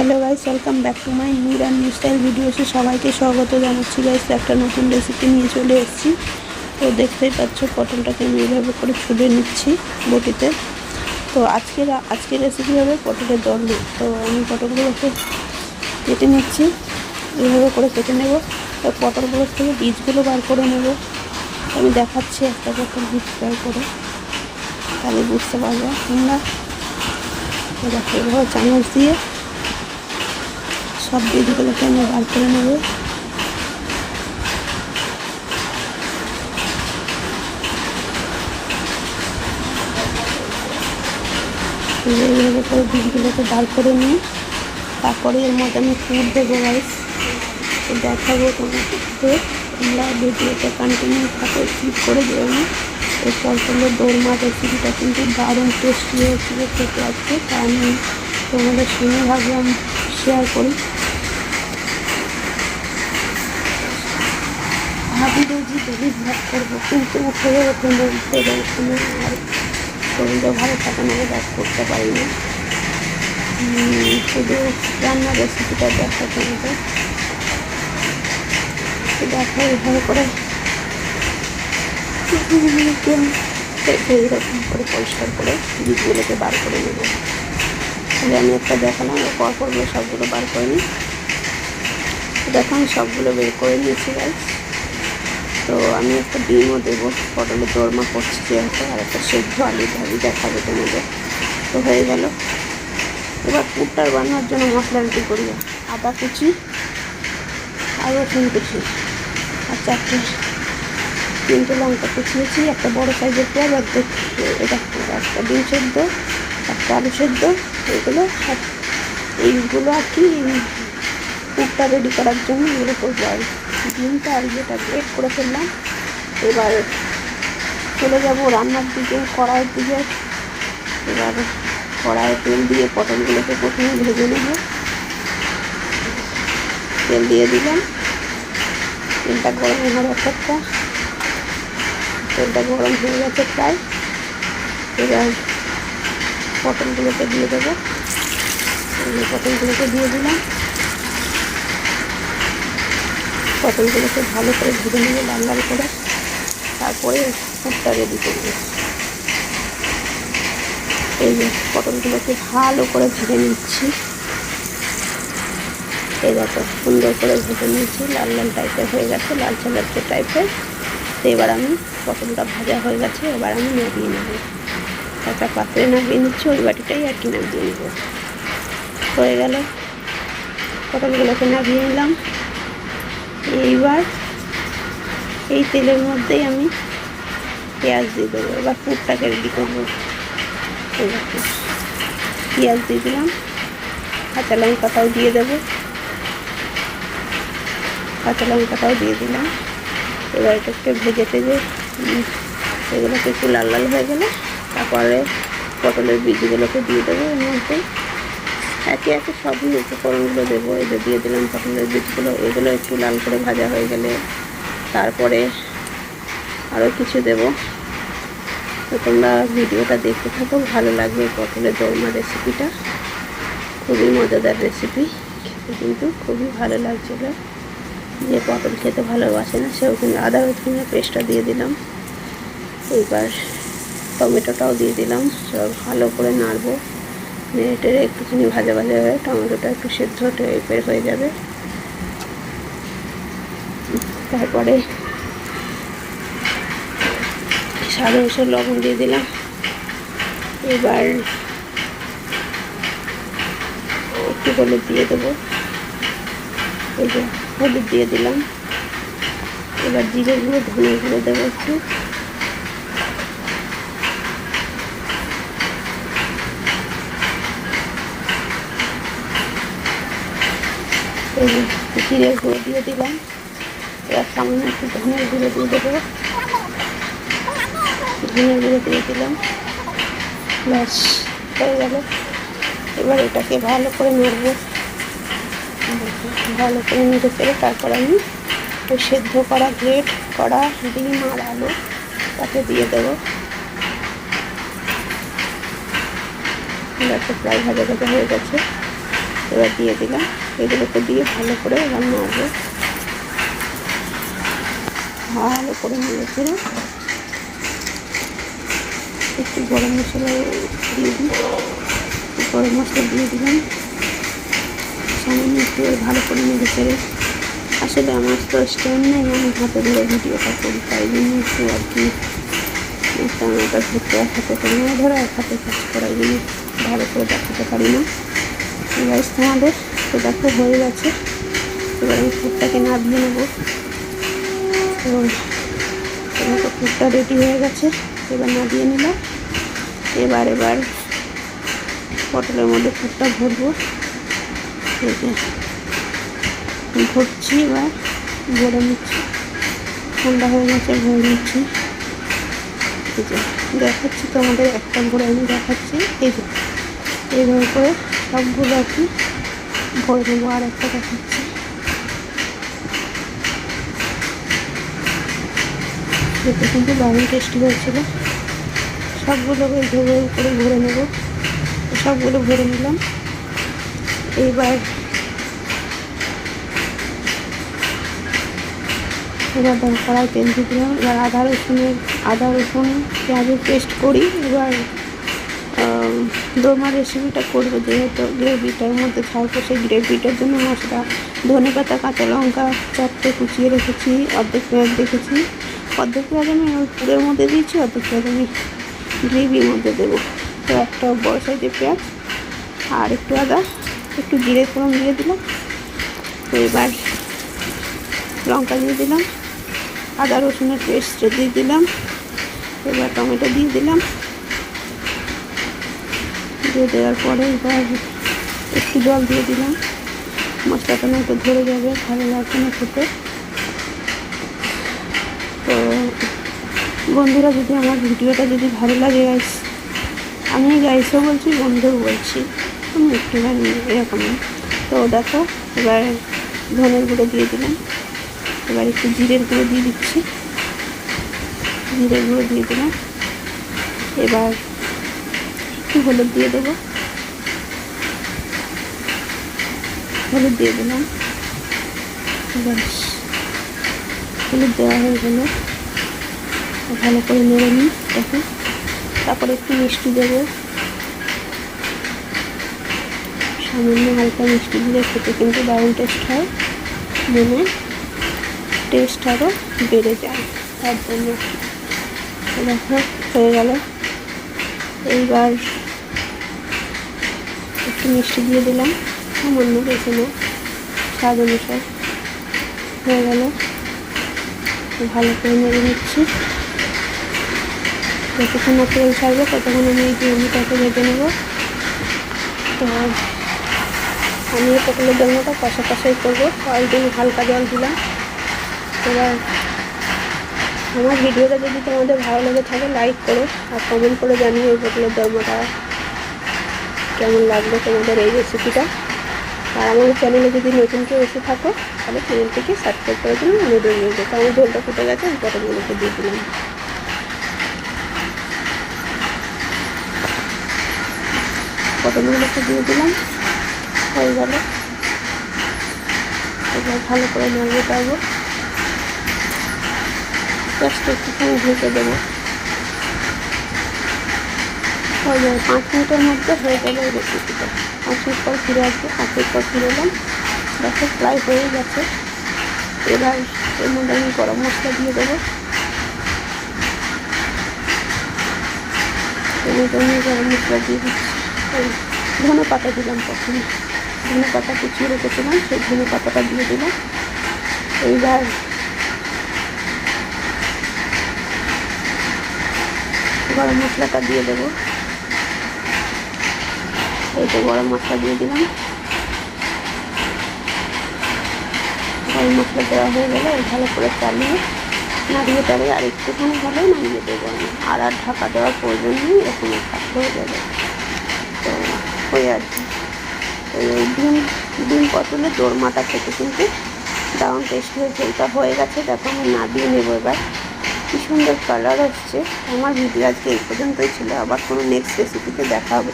Hello guys welcome back to my new and new style ভিডিওসে সবাইকে স্বাগত জানাচ্ছি guys, একটা নতুন রেসিপি নিয়ে চলে এসেছি। তো দেখতেই পাচ্ছ, পটলটাকে আমি এইভাবে করে ছুলে নিচ্ছি বটিতে। তো আজকের আজকের রেসিপি হবে পটলের দর্ম তো আমি পটলগুলোকে কেটে নিচ্ছি এইভাবে করে কেটে নেব। তো পটলগুলো থেকে বীজগুলো বার করে নেব। আমি দেখাচ্ছি একটা পটল বীজ বার করে। তাহলে বুঝতে পারব দেখো এভাবে চামচ দিয়ে সব বীজগুলোকে আমি বার করে নেব। এইভাবে করে বীজগুলোকে বার করে নিয়ে তারপরে এর মধ্যে আমি ফুড দেবো গাইস তো দেখাবো তোমাকে আমরা ভিডিওটা কন্টিনিউ থাকো স্কিপ করে দেবো না। এই পটলের দোরমা রেসিপিটা কিন্তু দারুণ টেস্টি হয়েছিল খেতে আজকে। তা আমি তোমাদের সঙ্গে ভাবলাম শেয়ার করি। ভাবি রোজই ডেলি ভাত করব। কিন্তু উঠে ওঠে বলতে ওখানে আর শরীরটা ভালো থাকে না ব্যাগ করতে পারি না শুধু রান্নার রেসিপিটা দেখা তোমাদের দেখো এভাবে করে এইরকম করে পরিষ্কার করে বীজগুলোকে বার করে নেব। তাহলে আমি একটা দেখালাম পরপরগুলো সবগুলো বার করে নিই। দেখো, আমি সবগুলো বের করে নিয়েছি গাইস তো আমি একটা ডিমও দেবো পটলের দরমা করছি যেহেতু, আর একটা সেদ্ধ আলু ভাবি দেখাবে তোমাদের। তো হয়ে গেল। এবার পুরটার বানানোর জন্য মশলা রেডি করি? আদা কুচি আর রসুন কুচি আর চারটে তিনটে লঙ্কা কুচিয়েছি, একটা বড়ো সাইজের পেঁয়াজ দু- এটা একটা ডিম সেদ্ধ। একটা আলু সেদ্ধ এইগুলো আর এইগুলো আর কি পুরটা রেডি করার জন্য এগুলো করব আর ডিমটা আর যেটা গ্রেট করে ফেললাম। এবার চলে যাব রান্নার দিকে, কড়াইয়ের দিকে। এবার কড়াইয়ে তেল দিয়ে পটলগুলোকে প্রথমে ভেজে নেব। তেল দিয়ে দিলাম। তেলটা গরম হওয়ার অপেক্ষা। তেলটা গরম হয়ে গেছে প্রায়। এবার পটলগুলোকে দিয়ে দেবো। এই পটলগুলোকে দিয়ে দিলাম। পটলগুলোকে ভালো করে ভেজে নেব লাল করে তারপরে পুরটা রেডি করব। এই যে পটলগুলোকে ভালো করে ভেজে নিচ্ছি। এই দেখো, সুন্দর করে ভেজে নিয়েছি। লাল লাল টাইপের হয়ে গেছে, লাল লালচে টাইপের তো এবার আমি পটলটা ভাজা হয়ে গেছে, এবার আমি নামিয়ে নেব। একটা পাত্রে নামিয়ে নিচ্ছি, ওই বাটিটাই আর কি নামিয়ে নেব। হয়ে গেল। পটলগুলোকে নামিয়ে নিলাম। এইবার এই তেলের মধ্যেই আমি পেঁয়াজ দিয়ে দেবো। এবার পুরটাকে রেডি করব। পেঁয়াজ দিয়ে দিলাম। কাঁচা লঙ্কাটাও দিয়ে দেবো। কাঁচা লঙ্কাটাও দিয়ে দিলাম। এবার এটা একটু ভেজে টেজে এগুলোকে একটু লাল লাল হয়ে গেলে তারপরে পটলের বীজগুলোকে দিয়ে দেবো এর মধ্যে একে একে সবই উপকরণগুলো দেবো। যে দিয়ে দিলাম পটলের বীজগুলো, এগুলো একটু লাল করে ভাজা হয়ে গেলে তারপরে আরও কিছু দেবো। তো তোমরা ভিডিওটা দেখতে থাকো, ভালো লাগবে পটলের দোরমা রেসিপিটা। খুবই মজাদার রেসিপি, খেতে কিন্তু খুবই ভালো লাগছিল। যে পটল খেতে ভালোবাসে না, সেও কিন্তু আদা রসুনের পেস্টটা দিয়ে দিলাম। এইবার টমেটোটাও দিয়ে দিলাম। সব ভালো করে নাড়বো। নেড়ে একটুখানি ভাজা ভাজা হয়ে টমেটোটা একটু সেদ্ধ টাইপের হয়ে যাবে। তারপরে স্বাদ অনুসারে লবণ দিয়ে দিলাম। এবার একটু হলুদ দিয়ে দেবো। এই যে হলুদ দিয়ে দিলাম। এবার জিরে গুঁড়ো, ধনে গুঁড়ো দেবো একটু। এই গুঁড়ো দিয়ে দিলাম। এবার সামান্য একটু ধনের গুঁড়ো দিয়ে দেবো। ধনের গুঁড়ো দিয়ে দিলাম। ব্যাস, হয়ে গেল। এবার এটাকে ভালো করে নাড়বো। ভালো করে নেড়ে ফেলে তারপর আমি ওই সেদ্ধ করা গ্রেট করা ডিম আর আলু তাকে দিয়ে দেবো। প্রায় ভাজা ভাজা হয়ে গেছে। এবার দিয়ে দিলাম। এগুলোকে দিয়ে ভালো করে এবার নাড়বো ভালো করে নেড়ে ছেড়ে একটু গরম মশলা দিয়ে দিই। গরম মশলা দিয়ে দিলাম। সামান্য একটু ভালো করে নেড়ে ছেড়ে আসলে আমার তো স্ট্যান্ড নেই, আমি হাতে ধরে ভিডিওটা করি, তাই জন্য একটু আর কি একটা ধরতে এক হাতে ক্যামেরা ধরে এক হাতে কাজ করার জন্য ভালো করে দেখাতে পারি না। গাইস তোমাদের তো দেখো হয়ে গেছে। এবার আমি ফুটটাকে নামিয়ে নেব। তো ফুটটা রেডি হয়ে গেছে। এবার নামিয়ে নিলাম। এবার এবার পটলের মধ্যে ফুটটা ভরবো। ভরছি এবার, ভরে নিচ্ছি। ঠান্ডা হয়ে গেছে, ভরে নিচ্ছি। দেখাচ্ছি তোমাদের, একটা ভরে আমি দেখাচ্ছি। এই এইভাবে করে সবগুলো আর কি ভরে নেব আর একটা দেখাচ্ছি। খেতে কিন্তু দারুণ টেস্টি হয়েছিল। সবগুলো এইভাবে করে ভরে নেব। সবগুলো ভরে নিলাম। এইবার এবার কড়াই তেল দিলাম। এবার আদা রসুনের, আদা রসুন, পেঁয়াজের পেস্ট করি। এবার দোরমা রেসিপিটা করব যেহেতু, গ্রেভিটার মধ্যে থাকব সেই গ্রেভিটার জন্য মশলা, ধনে পাতা, কাঁচা লঙ্কা চারটে কুচিয়ে রেখেছি, অর্ধেক পেঁয়াজ রেখেছি অর্ধেক পেঁয়াজ আমি পুরের মধ্যে দিয়েছি, অর্ধেক পেঁয়াজ আমি গ্রেভির মধ্যে দেবো। তো একটা বড় সাইজের পেঁয়াজ আর একটু আদা, একটু জিরে ফোড়ন দিয়ে দিলাম। তো এবার লঙ্কা দিয়ে দিলাম, আদা রসুনের পেস্ট দিয়ে দিলাম। এবার টমেটো দিয়ে দিলাম। দিয়ে দেওয়ার পরে এবার একটু জল দিয়ে দিলাম। মশলাটা না একটু ধরে যাবে, ভালো লাগবে না খেতে। তো বন্ধুরা, যদি আমার ভিডিওটা যদি ভালো লাগে গাইস আমি গাইসও বলছি, বন্ধুও বলছি আমি একটুখানি এরকমই তো দেখো, এবার ধনের গুঁড়ো দিয়ে দিলাম। এবার একটু জিরের গুঁড়ো দিয়ে দিচ্ছি। জিরের গুঁড়ো দিয়ে দিলাম। এবার একটু হলুদ দিয়ে দেবো। হলুদ দিয়ে দিলাম। ব্যাস হলুদ দেওয়া হয়ে গেল। ভালো করে নেড়ে নিই দেখুন তারপরে একটু মিষ্টি দেবো। সামান্য হালকা মিষ্টি দিলে খেতে কিন্তু দারুণ টেস্ট হয়। মনে টেস্ট আরও বেড়ে যায়। তার জন্য দেখো, হয়ে গেল। এইবার একটু মিষ্টি দিয়ে দিলাম। সামান্য বেশি না। স্বাদ অনুসার হয়ে গেল। ভালো করে নেড়ে নিচ্ছি। যতক্ষণ না তেল ছাড়বে, ততক্ষণ আমি এই জমিটাকে ভেজে নেব। তো আমি পটলের জন্মটা কষা কষাই করব। ওই জন্য হালকা জল দিলাম। এবার আমার ভিডিওটা যদি তোমাদের ভালো লেগে থাকে লাইক করো আর কমেন্ট করে জানিও এই পটলের জন্মটা কেমন লাগল তোমাদের এই রেসিপিটা আর আমার চ্যানেলে যদি নতুন কেউ এসে থাকো, তাহলে চ্যানেলটিকে সাবস্ক্রাইব করার জন্য অনুরোধ নিয়ে তো আমার ঝোলটা ফুটে গেছে, আমি পটলগুলোকে দিয়ে দিলাম। পটলগুলোকে দিয়ে দিলাম, হয়ে গেল। এবার ভালো করে পাবো জাস্ট একটুখানি ঢেকে দেবো। হয়ে যাবে পাঁচ মিনিটের মধ্যে হয়ে যাবে এই রেসিপিটা পাঁচ মিনিট পর ফিরে আসবে, পাঁচ মিনিট পর ফিরে এলাম। দেখো, প্রায় হয়ে গেছে। এবার এর মধ্যে আমি গরম মশলা দিয়ে দেবো। গরম মশলা দিয়ে দিচ্ছি। ধনে পাতা দিলাম প্রথমে। ধনে পাতা কুচিয়ে রেখেছিলাম, সেই ধনে পাতাটা দিয়ে দিলাম। এইবার গরম মশলাটা দিয়ে দেবো। তো গরম মশলা দিয়ে দিলাম। গরম মশলা দেওয়া হয়ে গেলে ভালো করে চালিয়ে নাড়িয়ে টাড়িয়ে আর একটুখানি হলে নামিয়ে দেবো আমি। আর আর ঢাকা দেওয়ার প্রয়োজন নেই, এরকম একটা হয়ে যাবে। তো ওই আর কি। ডিম ডিম পটলের দোরমাটা খেতে কিন্তু দারুণ টেস্ট হয়েছে। এটা হয়ে গেছে, দেখো আমি নামিয়ে নেব এবার। কী সুন্দর কালার আসছে। আমার ভিডিও আজকে এই পর্যন্তই ছিল। আবার কোনো নেক্সট রেসিপিতে দেখা হবে।